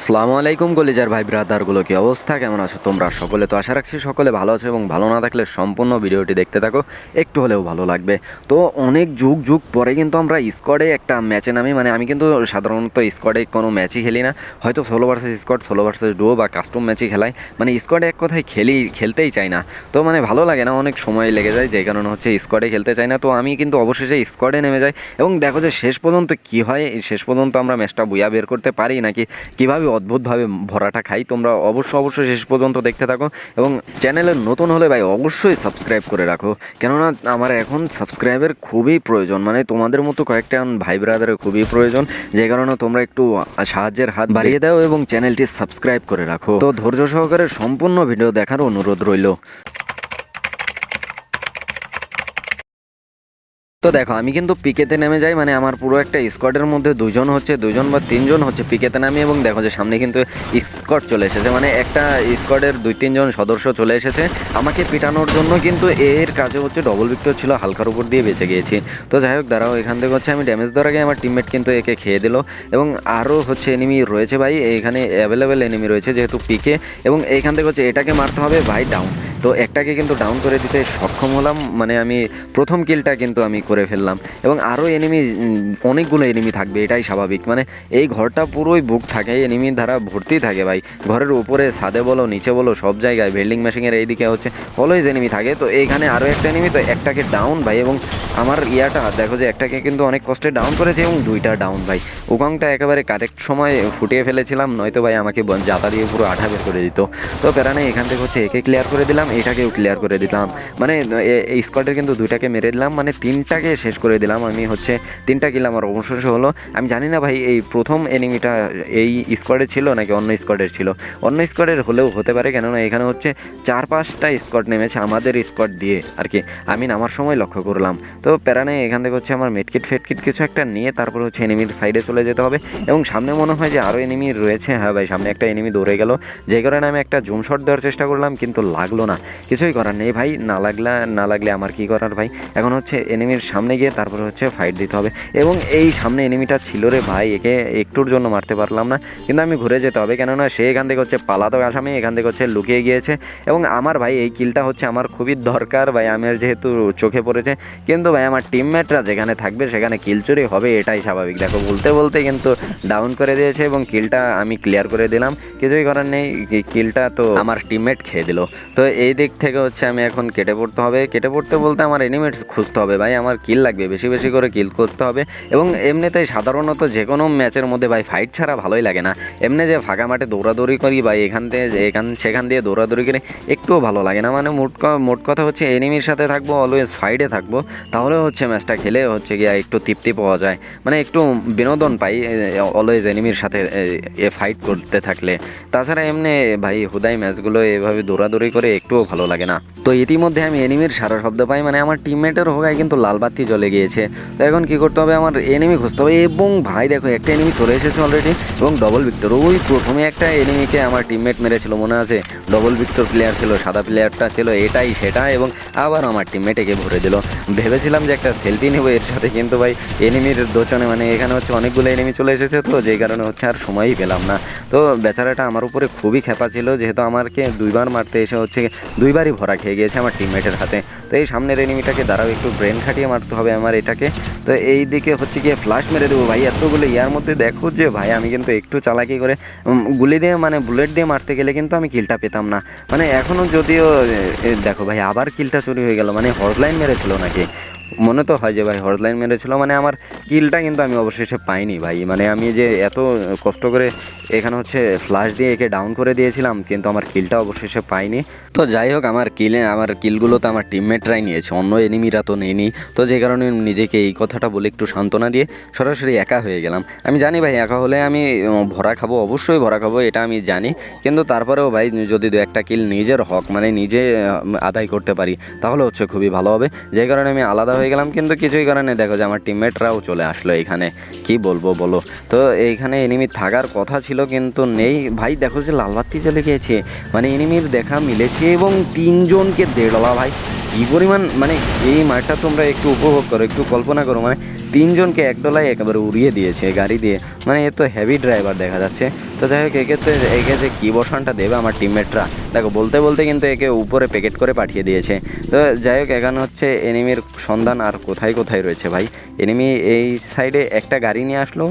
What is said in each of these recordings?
আসসালামু আলাইকুম কলিজার ভাই ব্রাদারগুলো, কি অবস্থা? কেমন আছো তোমরা? সকলে তো আশা রাখছি সকলে ভালো আছো এবং ভালো না থাকলে সম্পূর্ণ ভিডিওটি দেখতে থাকো, একটু হলেও ভালো লাগবে। তো অনেক যুগ যুগ পরে কিন্তু আমরা স্কোয়াডে একটা ম্যাচে নামি মানে আমি কিন্তু সাধারণত স্কোয়াডে কোনো ম্যাচই খেলি না। হয়তো ষোলো ভার্সেস স্কোয়াড ষোলো ভার্সেস ডুও বা কাস্টম ম্যাচই খেলাই মানে স্কোয়াডে এক কথায় খেলি, খেলতেই চাই না। তো মানে ভালো লাগে না, অনেক সময় লেগে যায় যে কারণে হচ্ছে স্কোয়াডে খেলতে চাই না। তো আমি কিন্তু অবশেষে স্কোয়াডে নেমে যাই এবং দেখো যে শেষ পর্যন্ত কী হয়, শেষ পর্যন্ত আমরা ম্যাচটা বুয়া বের করতে পারি নাকি, কীভাবে অদ্ভুতভাবে ভরাটা খাই। তোমরা অবশ্য অবশ্যই শেষ পর্যন্ত দেখতে থাকো এবং চ্যানেলে নতুন হলে ভাই অবশ্যই সাবস্ক্রাইব করে রাখো। কেননা আমার এখন সাবস্ক্রাইবের খুবই প্রয়োজন মানে তোমাদের মতো কয়েকটা ভাই ব্রাদারের খুবই প্রয়োজন, যে কারণে তোমরা একটু সাহায্যের হাত বাড়িয়ে দাও এবং চ্যানেলটি সাবস্ক্রাইব করে রাখো। তো ধৈর্য সহকারে সম্পূর্ণ ভিডিও দেখার অনুরোধ রইল। তো দেখো, আমি কিন্তু পিকেতে নেমে যাই মানে আমার পুরো একটা স্কোয়াডের মধ্যে দুজন হচ্ছে, দুজন বা তিনজন হচ্ছে পিকেতে নামি এবং দেখো যে সামনে কিন্তু স্কোয়াড চলে এসেছে মানে একটা স্কোয়াডের দুই তিনজন সদস্য চলে এসেছে। আমাকে পিটানোর জন্য কিন্তু এর কাজে হচ্ছে ডবল ভিক্টর ছিল, হালকার উপর দিয়ে বেঁচে গিয়েছি। তো যাই হোক, দাঁড়াও, এখান থেকে হচ্ছে আমি ড্যামেজ দেওয়ার আগে আমার টিমমেট কিন্তু একে খেয়ে দিল এবং আরও হচ্ছে এনিমি রয়েছে ভাই এখানে অ্যাভেলেবেল এনিমি রয়েছে যেহেতু পিকে এবং এইখান থেকে হচ্ছে এটাকে মারতে হবে ভাই ডাউন তো একটাকে কিন্তু ডাউন করে দিতে সক্ষম হলাম মানে আমি প্রথম কিলটা কিন্তু আমি করে ফেললাম। এবং আরও এনিমি অনেকগুলো এনিমি থাকবে, এটাই স্বাভাবিক। মানে এই ঘরটা পুরোই বুক থাকে এনিমি ধারা ভর্তি থাকে ভাই। ঘরের উপরে ছাদে বলো, নিচে বলো, সব জায়গায় বিল্ডিং মেশিংয়ের এইদিকে হচ্ছে অলওয়েজ এনিমি থাকে। তো এইখানে আরও একটা এনিমি তো একটাকে ডাউন ভাই। এবং আমার ইয়াটা, দেখো যে একটাকে কিন্তু অনেক কষ্টে ডাউন করেছে এবং দুইটা ডাউন ভাই। উগাংটা একেবারে কারেক্ট সময় ফুটিয়ে ফেলেছিলাম, নয়তো ভাই আমাকে জাতা দিয়ে পুরো আঠা বের করে দিত। তো প্যারানে এখান থেকে হচ্ছে একে ক্লিয়ার করে দিলাম। এটাকেও ক্লিয়ার করে দিলাম। মানে এই স্কোয়াডের কিন্তু দুইটাকে মেরে দিলাম মানে তিনটাকে শেষ করে দিলাম আমি হচ্ছে, তিনটা কিল আমার অবশেষে হলো। আমি জানি না ভাই, এই প্রথম এনিমিটা এই স্কোয়াডে ছিল নাকি অন্য স্কোয়াডের ছিল? অন্য স্কোয়াডের হলেও হতে পারে, কেননা এখানে হচ্ছে চার পাঁচটা স্কোয়াড নেমেছে আমাদের স্কোয়াড দিয়ে আর কি আমি নামার সময় লক্ষ্য করলাম। তো প্যারানে এখান থেকে হচ্ছে আমার মেটকিট ফেটকিট কিছু একটা নিয়ে তারপর হচ্ছে এনিমির সাইডে চলে যেতে হবে। এবং সামনে মনে হয় যে আরও এনিমি রয়েছে। হ্যাঁ ভাই, সামনে একটা এনিমি দৌড়ে গেল। যে কারণে আমি একটা জুম শট দেওয়ার চেষ্টা করলাম, কিন্তু লাগল না। কিছুই করার নেই। ভাই, না লাগলা, না লাগলে আমার কি করার ভাই? এখন হচ্ছে এনিমির সামনে গিয়ে তারপরে হচ্ছে ফাইট দিতে হবে। এবং এই সামনে এনিমিটা ছিল রে ভাই, একে একটুর জন্য মারতে পারলাম না। কিন্তু আমি ঘুরে যেতে হবে, কেননা সে এখান থেকে হচ্ছে পালাতো, আসামি এখান থেকে হচ্ছে লুকিয়ে গিয়েছে। এবং আমার ভাই, এই কিলটা হচ্ছে আমার খুবই দরকার ভাই আমার যেহেতু চোখে পড়েছে। কিন্তু ভাই, আমার টিমমেটরা যেখানে থাকবে, সেখানে কিল চুরি হবে, এটাই স্বাভাবিক। দেখো, বলতে বলতে কিন্তু ডাউন করে দিয়েছে এবং কিলটা আমি ক্লিয়ার করে দিলাম। কিছুই করার নেই কিলটা তো আমার টিমমেট খেয়ে দিল। তো এই দিক থেকে হচ্ছে আমি এখন কেটে পড়তে হবে। কেটে পড়তে বলতে আমার এনিমেট খুঁজতে হবে ভাই আমার কিল লাগবে বেশি বেশি করে কিল করতে হবে। এবং এমনিতেই সাধারণত যে কোনো ম্যাচের মধ্যে ভাই ফাইট ছাড়া ভালোই লাগে না। এমনি যে ফাঁকা মাঠে দৌড়াদৌড়ি করি ভাই এখান থেকে এখান সেখান দিয়ে দৌড়াদৌড়ি করি একটুও ভালো লাগে না। মানে মোট মোট কথা হচ্ছে এনিমির সাথে থাকব অলওয়েজ ফাইটে থাকব। তাহলে হচ্ছে ম্যাচটা খেলে হচ্ছে গিয়ে একটু তৃপ্তি পাওয়া যায়। মানে একটু বিনোদন পাই অলওয়েজ এনিমির সাথে এ, ফাইট করতে থাকলে। তাছাড়া এমনি ভাই হুদাই ম্যাচগুলো এভাবে দৌড়াদৌড়ি করে একটুও ভালো লাগে না। তো ইতিমধ্যে আমি এনিমির সারা শব্দ পাই মানে আমার টিমমেটের হোগায় কিন্তু লাল বাতি জ্বলে গিয়েছে। তো এখন কি করতে হবে? আমার এনিমি খুঁজতে হবে। এবং ভাই, দেখো, একটা এনিমি চলে এসেছে অলরেডি এবং ডবল ভিক্টর ওই প্রথমে একটা এনিমিকে আমার টিমমেট মেরেছিল, মনে আছে? ডবল ভিক্টর প্লেয়ার ছিল, সাদা প্লেয়ারটা ছিল, এটাই সেটা, এবং আবার আমার টিমমেট একে ভরে দিল। ভেবেছিলাম যে একটা সেলফি নেব এর সাথে, কিন্তু ভাই এনিমির দোচনে মানে এখানে হচ্ছে অনেকগুলো এনিমি চলে এসেছে, তো যেই কারণে হচ্ছে আর সময়ই পেলাম না। তো বেচারাটা আমার উপরে খুবই খেপা ছিল, যেহেতু আমারকে দুইবার মারতে এসে হচ্ছে দুইবারই ভরা খেয়ে গিয়েছে আমার টিমমেটের হাতে। তো এই সামনের এনিমিটাকে দাঁড়াও, একটু ব্রেন খাটিয়ে মারতে হবে আমার এটাকে। তো এই দিকে হচ্ছে গিয়ে ফ্লাশ মেরে দেবো ভাই, এতগুলো ইয়ার মধ্যে দেখো যে ভাই, আমি কিন্তু একটু চালাকি করে গুলি দিয়ে মানে বুলেট দিয়ে মারতে গেলে কিন্তু আমি কিলটা পেতাম না। মানে এখনও যদিও দেখো ভাই, আবার কিলটা চুরি হয়ে গেল মানে হটলাইন মেরেছিল নাকি। মনে তো হয় যে ভাই হটলাইন মেরেছিল মানে আমার কিলটা কিন্তু আমি অবশেষে পাইনি ভাই। মানে আমি যে এত কষ্ট করে এখানে হচ্ছে ফ্লাশ দিয়ে একে ডাউন করে দিয়েছিলাম, কিন্তু আমার কিলটা অবশেষে পাইনি। তো যাই হোক, আমার কিলে, আমার কিলগুলো তো আমার টিমমেটরাই নিয়েছে, অন্য এনিমিরা তো নেয়নি। তো যে কারণে নিজেকে এই কথাটা বলে একটু সান্ত্বনা দিয়ে সরাসরি একা হয়ে গেলাম। আমি জানি ভাই, একা হলে আমি ভরা খাব, অবশ্যই ভরা খাব, এটা আমি জানি। কিন্তু তারপরেও ভাই, যদি দু একটা কিল নিজের হক মানে নিজে আদায় করতে পারি, তাহলে হচ্ছে খুবই ভালো হবে। যে কারণে আমি আলাদা হয়ে গেলাম, কিন্তু কিছুই কারণে দেখো যে আমার টিমমেটরাও চলে আসলো এখানে। কি বলব বলো? তো এইখানে এনিমি থাকার কথা ছিল, কিন্তু নেই। ভাই, দেখো যে লালবাতি চলে গিয়েছে। মানে এনিমির দেখা মিলেছে এবং তিনজনকে দেড়লা ভাই, কী পরিমাণ মানে এই মাঠটা তোমরা একটু উপভোগ করো, একটু কল্পনা করো। মানে তিনজনকে এক ডলায় একেবারে উড়িয়ে দিয়েছে গাড়ি দিয়ে। মানে এ তো হেভি ড্রাইভার দেখা যাচ্ছে। তো যাই হোক, এক্ষেত্রে একে যে কী বসানটা দেবে আমার টিমমেটরা দেখো, বলতে বলতে কিন্তু একে উপরে প্যাকেট করে পাঠিয়ে দিয়েছে। তো যাই হোক, এখানে হচ্ছে এনিমির সন্ধান আর কোথায় কোথায় রয়েছে ভাই? এনিমি এই সাইডে একটা গাড়ি নিয়ে আসলো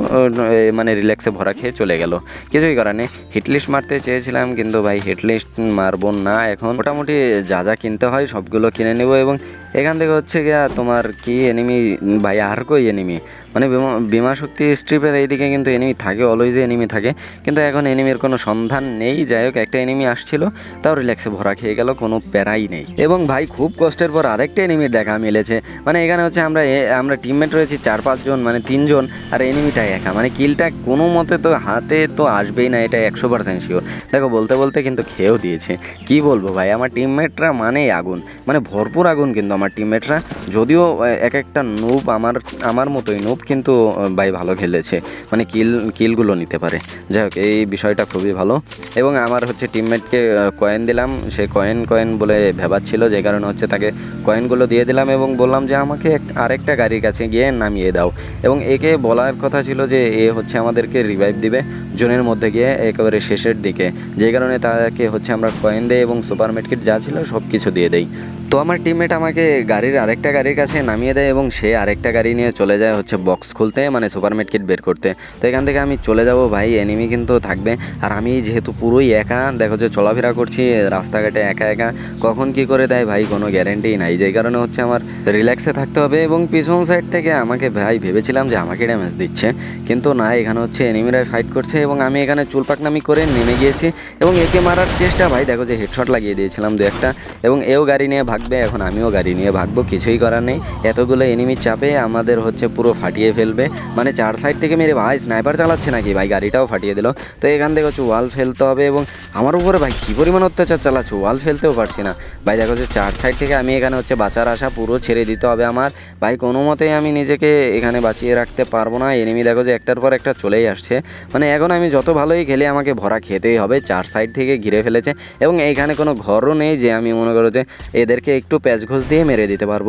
মানে রিল্যাক্সে ভরা খেয়ে চলে গেল। কিছুই করার নেই। হিটলিস্ট মারতে চেয়েছিলাম, কিন্তু ভাই হিটলিস্ট মারবো না এখন। মোটামুটি যা যা কিনতে হয় সবগুলো কিনে নেব এবং এখান থেকে হচ্ছে গিয়া তোমার কি এনিমি ভাই আর কই এনিমি মানে বিমা- শক্তি স্ট্রিপের এইদিকে কিন্তু এনিমি থাকে অলওয়েজ এনিমি থাকে। কিন্তু এখন এনিমির কোনো সন্ধান নেই, যাই হোক, একটা এনিমি আসছিল, তাও রিল্যাক্সে ভরা খেয়ে গেল, কোনো প্যারাই নেই। এবং ভাই, খুব কষ্টের পর আরেকটা এনিমির দেখা মিলেছে। মানে এখানে হচ্ছে আমরা আমরা টিমমেট রয়েছি চার পাঁচজন মানে তিনজন, আর এনিমিটা একা। মানে কিলটা কোনো মতে তো হাতে তো আসবেই না, এটা একশো পার্সেন্ট শিওর দেখো, বলতে বলতে কিন্তু খেয়েও দিয়েছে। কি বলব ভাই, আমার টিমমেটরা মানেই আগুন। মানে ভরপুর আগুন কিন্তু আমার টিমমেটরা যদিও এক একটা নুব আমার আমার মতোই নুব কিন্তু ভাই ভালো খেলেছে। মানে কিল, কিলগুলো নিতে পারে। যাই হোক, এই বিষয়টা খুবই ভালো। এবং আমার হচ্ছে টিমমেটকে কয়েন দিলাম। সে কয়েন কয়েন বলে ভেবাচ্ছিল, যে কারণে হচ্ছে তাকে কয়েনগুলো দিয়ে দিলাম এবং বললাম যে, আমাকে আরেকটা গাড়ির কাছে গিয়ে নামিয়ে দাও। এবং একে বলার কথা ছিল যে, এ হচ্ছে আমাদেরকে রিভাইভ দিবে জোনের মধ্যে গিয়ে একেবারে শেষের দিকে। যে কারণে তাকে হচ্ছে আমরা কয়েন দেই এবং সুপার মার্কেট যা ছিল সব কিছু দিয়ে দেই। তো আমার টিমমেট আমাকে গাড়ির আরেকটা গাড়ির কাছে নামিয়ে দেয় এবং সে আরেকটা গাড়ি নিয়ে চলে যায় হচ্ছে বক্স খুলতে মানে সুপার মার্কেট বের করতে। তো এখান থেকে আমি চলে যাব ভাই এনিমি কিন্তু থাকবে। আর আমি যেহেতু পুরোই একা, দেখো যে চলাফেরা করছি, রাস্তাঘাটে একা একা, কখন কি করে দেয় ভাই কোনো গ্যারেন্টি নাই। যেই কারণে হচ্ছে আমার রিল্যাক্সে থাকতে হবে এবং পিছন সাইড থেকে আমাকে ভাই ভেবেছিলাম যে আমাকে ড্যামেজ দিচ্ছে। কিন্তু না, এখানে হচ্ছে এনিমিরাই ফাইট করছে এবং আমি এখানে চুলপাকনামি করে নেমে গিয়েছি এবং একে মারার চেষ্টা, ভাই দেখো যে হেডশট লাগিয়ে দিয়েছিলাম দু একটা এবং এও গাড়ি নিয়ে ভাগবে এখন আমিও গাড়ি নিয়ে ভাগবো, কিছুই করার নেই। এতগুলো এনিমি চাপে আমাদের হচ্ছে পুরো ফাটিয়ে ফেলবে। মানে চার সাইড থেকে মেরে, ভাই স্নাইপার চালাচ্ছে নাকি? ভাই, গাড়িটাও ফাটিয়ে দিল। তো এখান থেকে হচ্ছে ওয়াল ফেলতে হবে এবং আমার উপরে, ভাই, কী পরিমাণ অত্যাচার চালাচ্ছে? ওয়াল ফেলতেও পারছি না। ভাই, দেখো যে চার সাইড থেকে আমি এখানে হচ্ছে বাঁচার আশা পুরো ছেড়ে দিতে হবে আমার। ভাই, কোনো মতেই আমি নিজেকে এখানে বাঁচিয়ে রাখতে পারব না। এনিমি দেখো যে একটার পর একটা চলেই আসছে। মানে এখন আমি যত ভালোই খেলে আমাকে ভরা খেতেই হবে। চার সাইড থেকে ঘিরে ফেলেছে এবং এইখানে কোনো ঘরও নেই যে আমি মনে করো যে এদেরকে একটু প্যাচ ঘোষ দিয়ে মেরে দিতে পারব।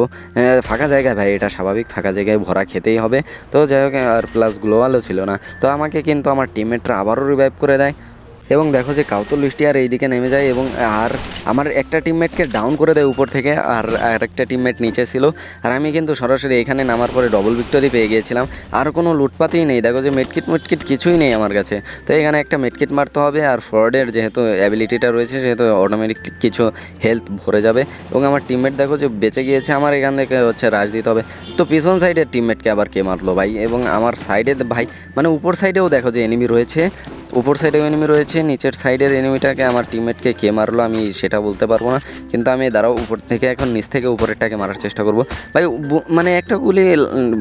ফাঁকা জায়গায় ভাই, এটা স্বাভাবিক, ফাঁকা জায়গায় ভরা খেতেই হবে। তো যাই হোক, আর প্লাস গ্লোয়ালও ছিল না। তো আমাকে কিন্তু আমার টিমমেটরা আবারও রিভাইভ করে দেয়। এবং দেখো যে কাউতুল আর এইদিকে নেমে যায় এবং, আর আমার একটা টিমমেটকে ডাউন করে দেয় উপর থেকে, আর আরেকটা টিমমেট নিচে ছিল। আর আমি কিন্তু সরাসরি এখানে নামার পরে ডবল ভিক্টরি পেয়ে গিয়েছিলাম। আর কোনো লুটপাতেই নেই, দেখো যে মেটকিট মেটকিট কিছুই নেই আমার কাছে। তো এখানে একটা মেটকিট মারতে হবে, আর ফ্রডের যেহেতু অ্যাবিলিটিটা রয়েছে, সেহেতু অটোমেটিক কিছু হেলথ ভরে যাবে। এবং আমার টিমমেট দেখো যে বেঁচে গিয়েছে, আমার এখান থেকে হচ্ছে রাজ দিতে হবে। তো পিছন সাইডের টিমমেটকে আবার কে মারলো ভাই? এবং আমার সাইডে ভাই মানে উপর সাইডেও দেখো যে এনিমি রয়েছে। উপর সাইডেও এনিমি রয়েছে, নিচের সাইডের এনিমিটাকে আমার টিমমেটকে কে মারলো আমি সেটা বলতে পারব না। কিন্তু আমি দাঁড়াও, উপর থেকে এখন নিচ থেকে উপরেরটাকে মারার চেষ্টা করব। ভাই মানে একটা গুলি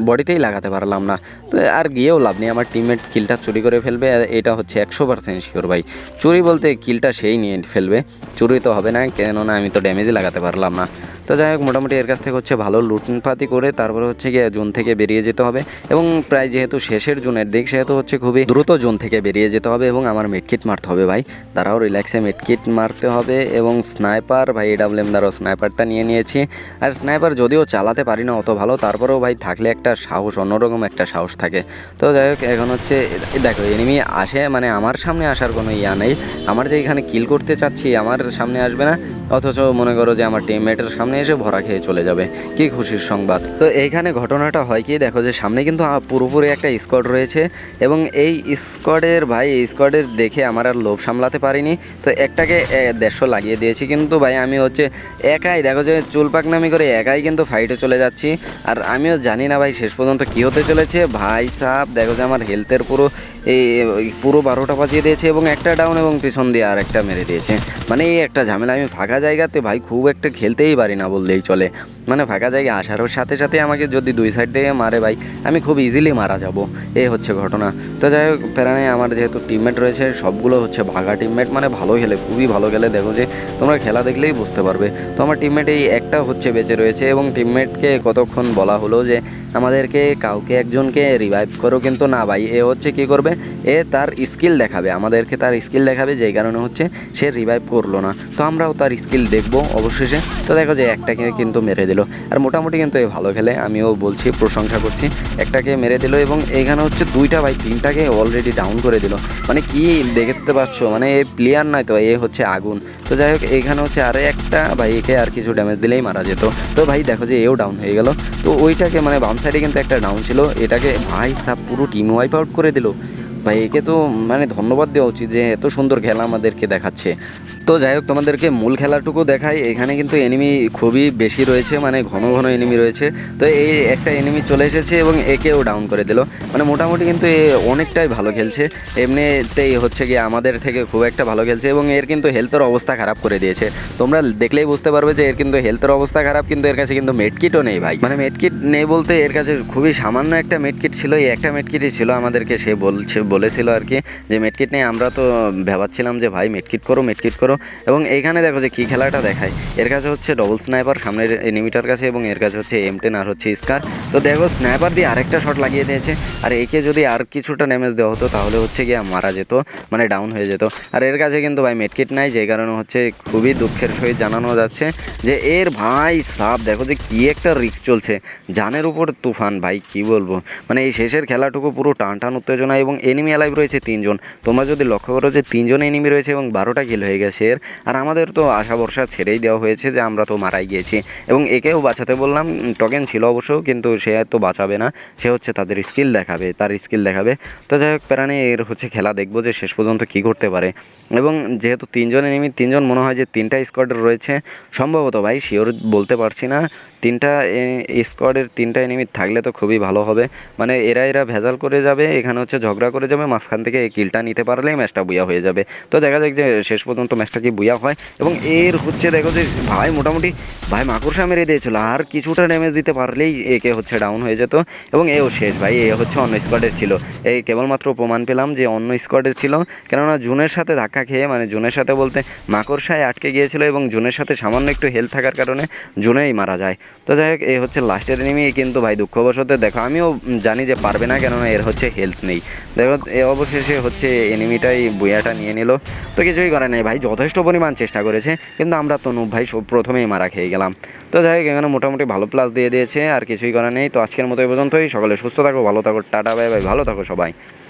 বডিতেই লাগাতে পারলাম না। তো আর গিয়েও লাভ নেই, আমার টিমমেট কিলটা চুরি করে ফেলবে এটা হচ্ছে একশো পার্সেন্ট শিওর ভাই। চুরি বলতে কিলটা সেই নিয়ে ফেলবে। চুরি তো হবে না, কেননা আমি তো ড্যামেজই লাগাতে পারলাম না। তো যাই হোক, মোটামুটি এর কাছ থেকে হচ্ছে ভালো লুটপাতি করে তারপরে হচ্ছে গিয়ে জোন থেকে বেরিয়ে যেতে হবে। এবং প্রায় যেহেতু শেষের জুনের দিক, সেহেতু হচ্ছে খুবই দ্রুত জোন থেকে বেরিয়ে যেতে হবে এবং আমার মেডকিট মারতে হবে ভাই। তারাও রিল্যাক্সে মেডকিট মারতে হবে এবং স্নাইপার ভাই এডাব্লিউএম দ্বারাও স্নাইপারটা নিয়ে নিয়েছি। আর স্নাইপার যদিও চালাতে পারি না অত ভালো, তারপরেও ভাই থাকলে একটা সাহস, অন্যরকম একটা সাহস থাকে। তো যাই হোক, এখন হচ্ছে, দেখো এনিমি আসে মানে আমার সামনে আসার কোনো ইয়া নেই। আমার যে এখানে কিল করতে চাচ্ছি, আমার সামনে আসবে না। অথচ মনে করো যে আমার টিমমেটের সামনে এসে ভরা খেয়ে চলে যাবে। কি খুশির সংবাদ। তো এইখানে ঘটনাটা হয় কি, দেখো যে সামনে কিন্তু পুরোপুরি একটা স্কোয়াড রয়েছে এবং এই স্কোয়াডের ভাই, এই স্কোয়াডের দেখে আমার আর লোভ সামলাতে পারিনি। তো একটাকে দেড়শো লাগিয়ে দিয়েছি কিন্তু ভাই, আমি হচ্ছে একাই, দেখো যে চুলপাক নামি করে একাই কিন্তু ফাইটে চলে যাচ্ছি। আর আমিও জানি না ভাই, শেষ পর্যন্ত কী হতে চলেছে। ভাই সাহ দেখো যে আমার হেলথের পুরো এই পুরো বারোটা বাজিয়ে দিয়েছে এবং একটা ডাউন এবং পিছন দিয়ে আর একটা মেরে দিয়েছে। মানে এই একটা ঝামেলা, আমি ফাঁকা জায়গাতে ভাই খুব একটা খেলতেই পারি বললেই চলে। মানে ফাঁকা জায়গায় আসার সাথে সাথে আমাকে যদি দুই সাইড থেকে মারে ভাই, আমি খুব ইজিলি মারা যাব। এই হচ্ছে ঘটনা। তো যাই হোক, প্রাণে আমার যেহেতু টিমমেট রয়েছে, সবগুলো হচ্ছে ভাগা টিমমেট মানে ভালো খেলে, খুবই ভালো খেলে দেখো যে, তোমরা খেলা দেখলেই বুঝতে পারবে। তো আমার টিমমেট এই একটা হচ্ছে বেঁচে রয়েছে এবং টিমমেটকে কতক্ষণ বলা হলো যে, আমাদেরকে কাউকে একজনকে রিভাইভ করো কিন্তু না ভাই, এ হচ্ছে কি করবে? এ তার স্কিল দেখাবে, আমাদেরকে তার স্কিল দেখাবে, যেই কারণে হচ্ছে সে রিভাইভ করল না। তো আমরাও তার স্কিল দেখব অবশেষে। তো দেখো যে একটাকে কিন্তু মেরে দিল। আর মোটামুটি কিন্তু এ ভালো খেলে, আমিও বলছি, প্রশংসা করছি। একটাকে মেরে দিল এবং এখানে হচ্ছে দুইটা ভাই, তিনটাকে অলরেডি ডাউন করে দিল। মানে কি দেখতে পাচ্ছ? মানে এ প্লেয়ার নয় তো, এ হচ্ছে আগুন। তো যাই হোক, এখানে হচ্ছে আরে একটা ভাই একে আর কিছু ড্যামেজ দিলেই মারা যেত। তো ভাই, দেখো যে এও ডাউন হয়ে গেল। তো ওইটাকে মানে বাম সাইডে কিন্তু একটা ডাউন ছিল। এটাকে ভাই সাপ পুরো টিম ওয়াইপ আউট করে দিল। ভাই, একে তো মানে ধন্যবাদ দেওয়া উচিত যে এত সুন্দর খেলা আমাদেরকে দেখাচ্ছে। তো যাই হোক, তোমাদেরকে মূল খেলাটুকু দেখাই। এখানে কিন্তু এনিমি খুবই বেশি রয়েছে মানে ঘন ঘন এনিমি রয়েছে। তো এই একটা এনিমি চলে এসেছে এবং একেও ডাউন করে দিল। মানে মোটামুটি কিন্তু এ অনেকটাই ভালো খেলছে। এমনিতেই হচ্ছে গিয়ে আমাদের থেকে খুব একটা ভালো খেলছে এবং এর কিন্তু হেলথের অবস্থা খারাপ করে দিয়েছে। তোমরা দেখলেই বুঝতে পারবে যে এর কিন্তু হেলথের অবস্থা খারাপ, কিন্তু এর কাছে কিন্তু মেডকিটও নেই ভাই। মানে মেডকিট নেই বলতে এর কাছে খুবই সামান্য একটা মেডকিট ছিল, এই একটা মেডকিটই ছিল আমাদেরকে সে বলছে বলেছিল আর কি, যে মেডকিট নেই আমরা তো ভেবাচ্ছিলাম যে ভাই মেটকিট করো মেডকিট করো। এবং এইখানে দেখো যে কী খেলাটা দেখায়। এর কাছে হচ্ছে ডবল স্নাইপার সামনের এনিমিটার কাছে এবং এর কাছে হচ্ছে এম টেন আর হচ্ছে স্কার তো দেখো স্নাইপার দিয়ে আরেকটা শট লাগিয়ে দিয়েছে। আর একে যদি আর কিছুটা ড্যামেজ দেওয়া হতো, তাহলে হচ্ছে গিয়ে মারা যেত মানে ডাউন হয়ে যেত। আর এর কাছে কিন্তু ভাই মেডকিট নাই, যে কারণে হচ্ছে খুবই দুঃখের সহিত জানানো যাচ্ছে যে এর ভাই সাপ, দেখো যে কী একটা রিস্ক চলছে। জানের উপর তুফান, ভাই কি বলব? মানে এই শেষের খেলাটুকু পুরো টান টান উত্তেজনা এবং এনিমি অ্যালাইভ রয়েছে তিনজন। তোমরা যদি লক্ষ্য করো যে তিনজন এনিমি রয়েছে এবং বারোটা কিল হয়ে গেছে। এর আর আমাদের তো আশা ভরসা ছেড়েই দেওয়া হয়েছে যে আমরা তো মারাই গিয়েছি। এবং একেও বাঁচাতে বললাম টকেন ছিল অবশ্য, কিন্তু সে তো বাঁচাবে না। সে হচ্ছে তাদের স্কিল দেখাবে, তার স্কিল দেখাবে। তো যাই হোক প্যারানে এর হচ্ছে খেলা দেখব যে শেষ পর্যন্ত কী করতে পারে। এবং যেহেতু তিনজন এনিমি তিনজন মনে হয় যে তিনটা স্কোয়াড রয়েছে, সম্ভবত ভাই শিওর বলতে পারছি না। তিনটা স্কোয়াডের তিনটা এনিমি থাকলে তো খুবই ভালো হবে। মানে এরা এরা ভেজাল করে যাবে, এখানে হচ্ছে ঝগড়া করে যাবে, মাঝখান থেকে এই কিলটা নিতে পারলেই ম্যাচটা বুয়া হয়ে যাবে। তো দেখা যাক যে শেষ পর্যন্ত ম্যাচটা কি বুয়া হয়। এবং এর হচ্ছে দেখো যে ভাই মোটামুটি, ভাই মাকড়সা মেরে দিয়েছিল, আর কিছুটা ড্যামেজ দিতে পারলেই একে হচ্ছে ডাউন হয়ে যেত। এবং এও শেষ, ভাই, এ হচ্ছে অন্য স্কোয়াডের ছিল। এই কেবলমাত্র প্রমাণ পেলাম যে অন্য স্কোয়াডের ছিল। কেননা জুনের সাথে ধাক্কা খেয়ে মানে জুনের সাথে বলতে মাকড়সায় আটকে গিয়েছিল এবং জুনের সাথে সামান্য একটু হেলথ থাকার কারণে জুনেই মারা যায়। তো যাই হোক এ হচ্ছে লাস্টের এনিমি কিন্তু ভাই দুঃখবশত দেখো, আমিও জানি যে পারবে না কেননা এর হচ্ছে হেলথ নেই। দেখো, এ অবশেষে হচ্ছে এনিমিটাই বুয়াটা নিয়ে নিল। তো কিছুই করে নাই ভাই, যথেষ্ট পরিমাণ চেষ্টা করেছে, কিন্তু আমরা তনু ভাই সব প্রথমেই মারা খেয়ে গেলাম। তো যাই হোক, এখানে মোটামুটি ভালো প্লাস দিয়ে দিয়েছে, আর কিছুই করার নেই। তো আজকের মতো এই পর্যন্তই, সকলে সুস্থ থাকো, ভালো থাকো, টাটা বাই বাই ভালো থাকো সবাই।